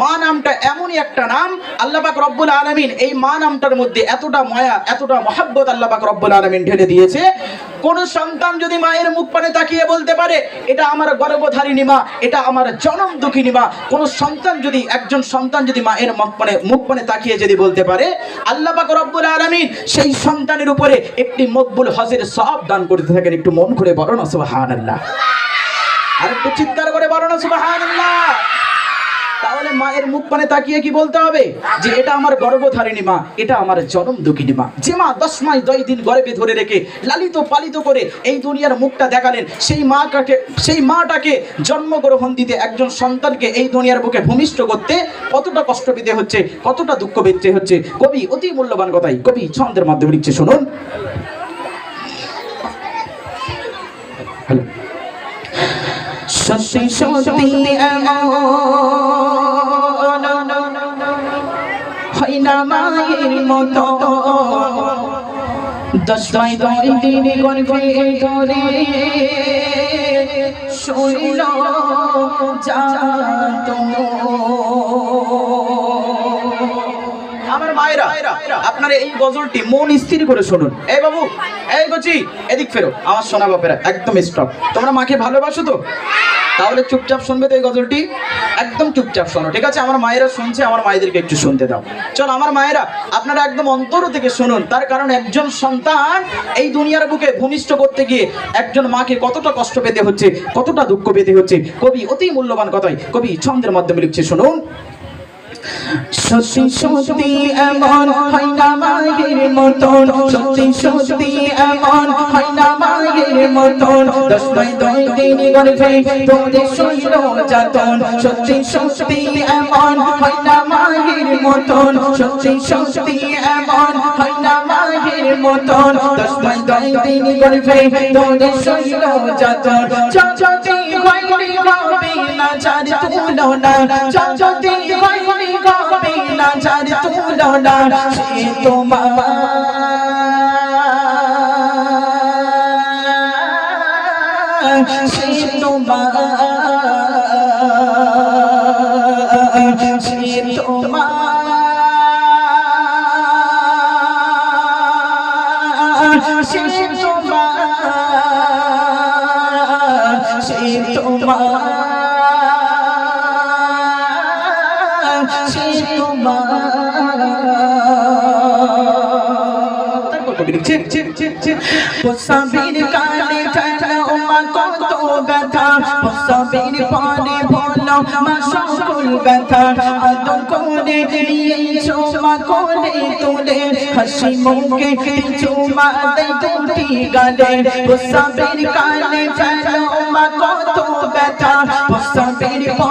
মা নামটা এমনই একটা নাম, আল্লাহ পাক রব্বুল আলামিন এই মা নামটার মধ্যে এতটা মায়া, এতটা মহাব্বত আল্লাহ পাক রব্বুল আলামিন ঢেলে দিয়েছে। কোন সন্তান যদি মায়ের মুখ পানে তাকিয়ে বলতে পারে, এটা আমার গর্ভধারিণী মা, এটা আমার জনম দুঃখিনী মা। কোন সন্তান যদি, একজন সন্তান যদি মায়ের মুখ পানে মুখ পানে তাকিয়ে যদি বলতে পারে, আল্লাহ পাক রব্বুল আলামিন সেই সন্তানের উপরে একটি মকবুল হজের সব দান করতে থাকেন, একটু মন করে বলো না, সুবহানাল্লাহ। আর একটু চিৎকার করে বলো না, সুবহানাল্লাহ। মায়ের মুখ পানে তাকিয়ে কি বলতে হবে? যে এটা আমার গর্ভধারিণী মা, এটা আমার জনম দুঃখিনী মা। যে মা দশ মাস দশ দিন গর্ভে ধরে রেখে লালিত পালিত করে এই দুনিয়ার মুখটা দেখালেন, সেই মাটাকে সেই মাটাকে জন্মগ্রহণ দিতে একজন সন্তানকে এই দুনিয়ার বুকে ভূমিষ্ঠ করতে কতটা কষ্ট পেতে হচ্ছে, কতটা দুঃখ পেতে হচ্ছে? কবি অতি মূল্যবান কথাই, কবি ছন্দের মাধ্যমে লিখছে, শুনুন। হ্যালো। সত্যি সত্যি মতো। দশমাই দরি দশ গর্ভে ধরে শরীর যা আমার মায়েরা আপনারা এই গজলটি মন স্থির করে শুনুন। এই বাবু, এই গচি এদিক ফেরো। আমার সোনা বাপেরা একদম স্টপ তোমরা মাকে ভালোবাসো তো? তাহলে চুপচাপ শুনবে তো এই গজলটি? একদম চুপচাপ শোনো, ঠিক আছে? আমার মায়েরা শুনছে, আমার মায়েদেরকে একটু শুনতে দাও। চল, আমার মায়েরা, আপনারা একদম অন্তর থেকে শুনুন। তার কারণ একজন সন্তান এই দুনিয়ার বুকে ভূমিষ্ঠ করতে গিয়ে একজন মাকে কতটা কষ্ট পেতে হচ্ছে, কতটা দুঃখ পেতে হচ্ছে, কবি অতি মূল্যবান কথাই কবি ছন্দের মাধ্যমে লিখছে, শুনুন। সত্যি সত্যি এমন হয় না মায়ের মতন। সত্যি সত্যি এমন হয় না মায়ের মতন। দশ দশ দিন গর্ভে তোরে শৈল যাতন সত্যি সত্যি এমন হয় না মায়ের মতন। সত্যি সত্যি এমন হয় না মায়ের মতন। দশ দশ দিন গর্ভে তোরে শৈল যাতন চচতি হবে না চার তুলনা। চচতি হয়নি হবে না চার তুলনা সে তোমার সে তোমার সে তোমার তোমার তারপর কবি লিখছে পোসাবির কানে ফেলো মা কত ব্যথা। পোসাবির পরে বলো মা সকল ব্যথা। আদর করে নিয়েছো মা কোলে তুলে। হাসি মুখে চুমা দেয় দুটি গালে। পোসাবির কানে ফেলো মা কত ব্যথা। বলো মা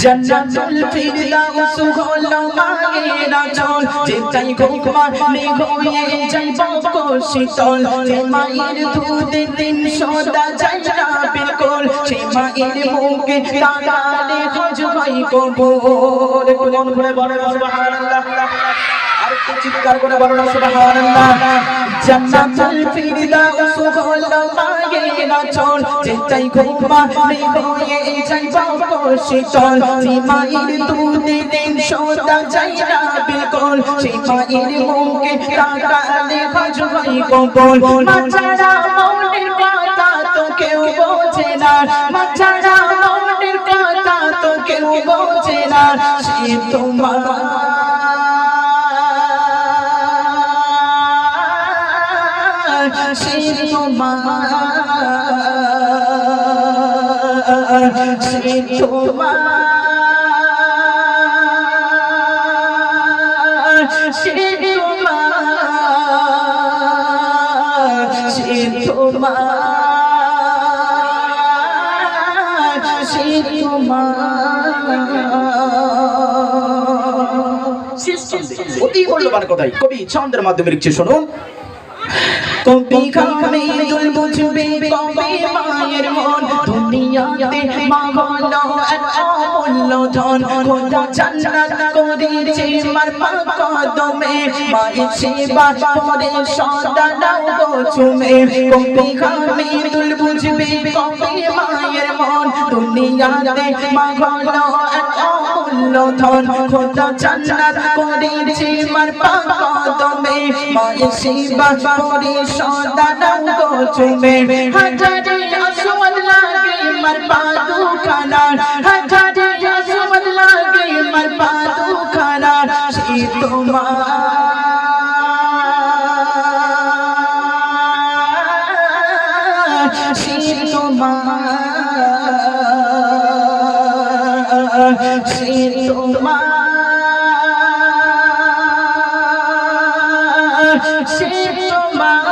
জান্নাতুল ফিরদাউস হলো না বিলকুল সে মায়ের মুখে তাকালে হজ হয় চিৎকার করে বলো সুবহানাল্লাহ জান্নাতুল ফিরদাউস হলো মায়ের আঁচল যেটাই ঘুমা হয়ে যাইব শীতল যে দুধে দিন সদা যায় না বিলকুল সে মুখে তাকালে হজ হয় মাছাড়া মনের কথা তো কেউ বোঝে না। মাছাড়া মনের কথা তো কেউ বোঝে না। সে তোমার সে তোমার সে তোমার সে তোমার সে তোমার অতি মূল্যবান কথাই কবি ছন্দের মাধ্যমে লিখছে শুনুন কবি খামে মায়ের মন দুনিয়াতে মা হলো এক অমূল্য ধন খোদা জান্নাত করেছে মার পাক কদমে মায়ের সেবা করে, সদা দাও গো চুমে কবি খামে দুল বুঝবে কবে মায়ের মন চুমে হাজারে সে তোমার সে তোমার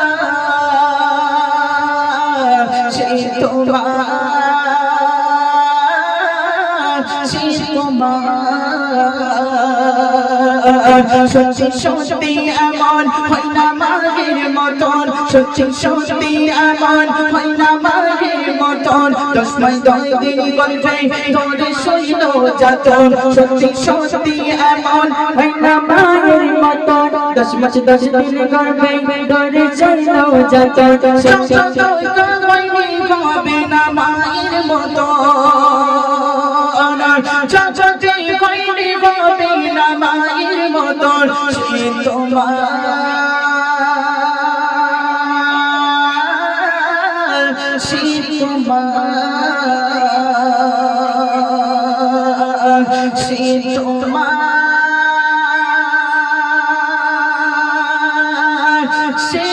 সে তোমার সে তোমার সত্যি সত্যি এমন হয় না মাগের মতন সত্যি সত্যি এমন হয় না মাগের মতন দশমাই দয় তোরে সইল যাতন সত্যি সত্যি এমন হয় না মাগের মতন দশ মাস, দশ দিন গর্বে ডরে চইল যাতন সত্যি হবে না মায়ের মতন চাচাতে কইনি হবে না মায়ের মতন সে তোমার তোমার সে তোমার সে